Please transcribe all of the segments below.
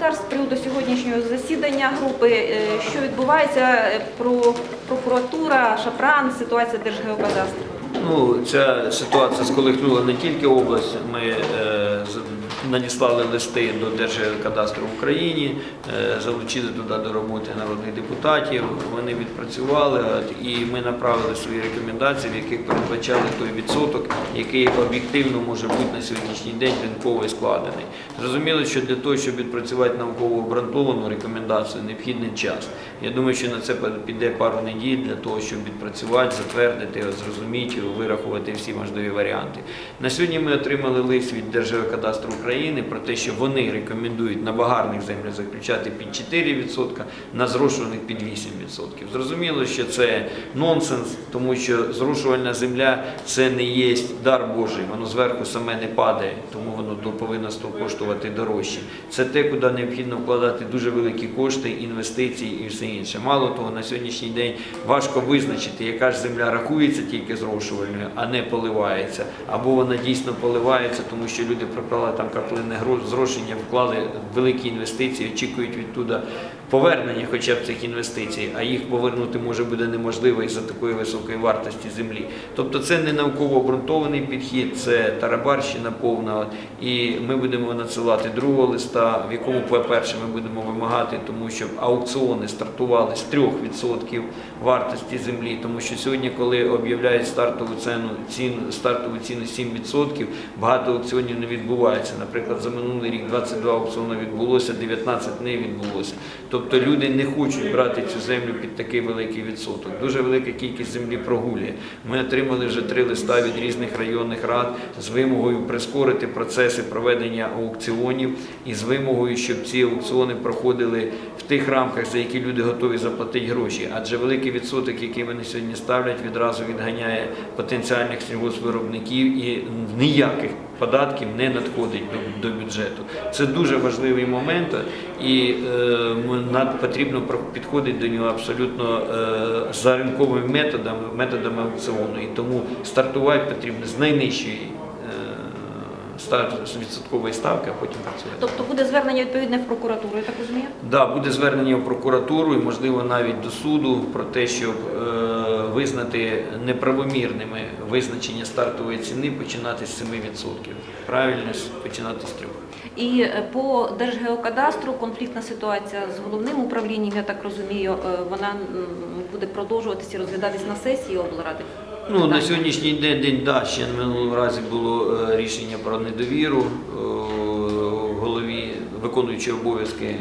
коментар з приводу сьогоднішнього засідання групи. Е, Що відбувається е, про прокуратура, Шапран, ситуація Держгеокадастру? Ну, ця ситуація сколихнула не тільки область. Ми е, надіслали листи до Держкадастру в Україні, е, залучили туди до роботи народних депутатів. Вони відпрацювали і ми направили свої рекомендації, в яких передбачали той відсоток, який об'єктивно може бути на сьогоднішній день ринково складений. Зрозуміло, що для того, щоб відпрацювати науково обґрунтовану рекомендацію, необхідний час. Я думаю, що на це піде пару неділь для того, щоб відпрацювати, затвердити, зрозуміти, вирахувати всі можливі варіанти. На сьогодні ми отримали лист від Держгеокадастру України про те, що вони рекомендують на багарних землях заключати під 4%, на зрошуваних під 8%. Зрозуміло, що це нонсенс, тому що зрошувальна земля це не є дар Божий, воно зверху саме не падає, тому воно повинно коштувати дорожче. Це те, куди необхідно вкладати дуже великі кошти, інвестиції і все інше. Мало того, на сьогоднішній день важко визначити, яка ж земля рахується тільки зрошувальною, а не поливається. Або вона дійсно поливається, тому що люди проклали там каплине гро- зрошення, вклали великі інвестиції, очікують відтуда повернення хоча б цих інвестицій, а їх повернути може буде неможливо із-за такої високої вартості землі. Тобто це не науково обґрунтований підхід, це тарабарщина повна. І ми будемо надсилати другого листа, в якому, по-перше, ми будемо вимагати, тому що аукціони стартували з 3% вартості землі, тому що сьогодні, коли об'являють стартову ціну, ціну стартову ціну 7%, багато аукціонів не відбувається. Наприклад, за минулий рік 22 аукціони відбулося, 19 не відбулося. Тобто люди не хочуть брати цю землю під такий великий відсоток. Дуже велика кількість землі прогулює. Ми отримали вже три листа від різних районних рад з вимогою прискорити процеси проведення аукціонів і з вимогою, щоб ці аукціони проходили в тих рамках, за які люди готові заплатити гроші. Адже великий відсоток, який вони сьогодні ставлять, відразу відганяє потенціальних сільгоспвиробників і ніяких податків не надходить до, до бюджету. Це дуже важливий момент, і е, потрібно підходити до нього абсолютно е, за ринковими методами, методами аукціону. І тому стартувати потрібно з найнижчої е, відсоткової ставки, а потім працювати. Тобто буде звернення відповідне в прокуратуру, я так розумію? Да, буде звернення в прокуратуру і, можливо, навіть до суду про те, щоб е, визнати неправомірними визначення стартової ціни, починати з 7%. Правильно починати з 3%. І е, по Держгеокадастру конфліктна ситуація з головним управлінням, я так розумію, е, вона буде продовжуватися і розглядатись на сесії облради. Ну, на сьогоднішній день, день да, ще в минулому разі було е, рішення про недовіру голові, виконуючи обов'язки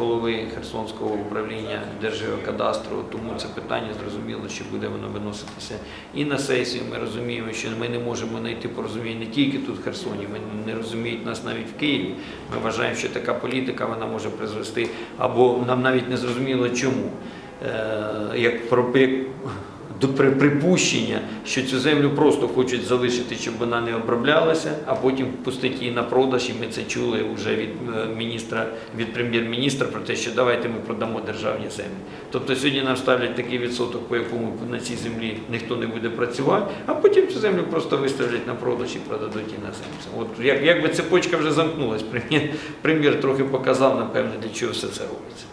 голови Херсонського управління Держгеокадастру. Тому це питання зрозуміло, що буде воно виноситися і на сесію. Ми розуміємо, що ми не можемо знайти порозуміння не тільки тут в Херсоні, ми не розуміють нас навіть в Києві. Ми вважаємо, що така політика вона може призвести, або нам навіть не зрозуміло чому. Е, Як про до припущення, що цю землю просто хочуть залишити, щоб вона не оброблялася, а потім пустити її на продаж. І ми це чули вже від е, міністра, від прем'єр-міністра про те, що давайте ми продамо державні землі. Тобто сьогодні нам ставлять такий відсоток, по якому на цій землі ніхто не буде працювати, а потім цю землю просто виставлять на продаж і продадуть іноземцям. От як, якби цепочка вже замкнулась, прем'єр, прем'єр трохи показав, напевне, для чого все це робиться.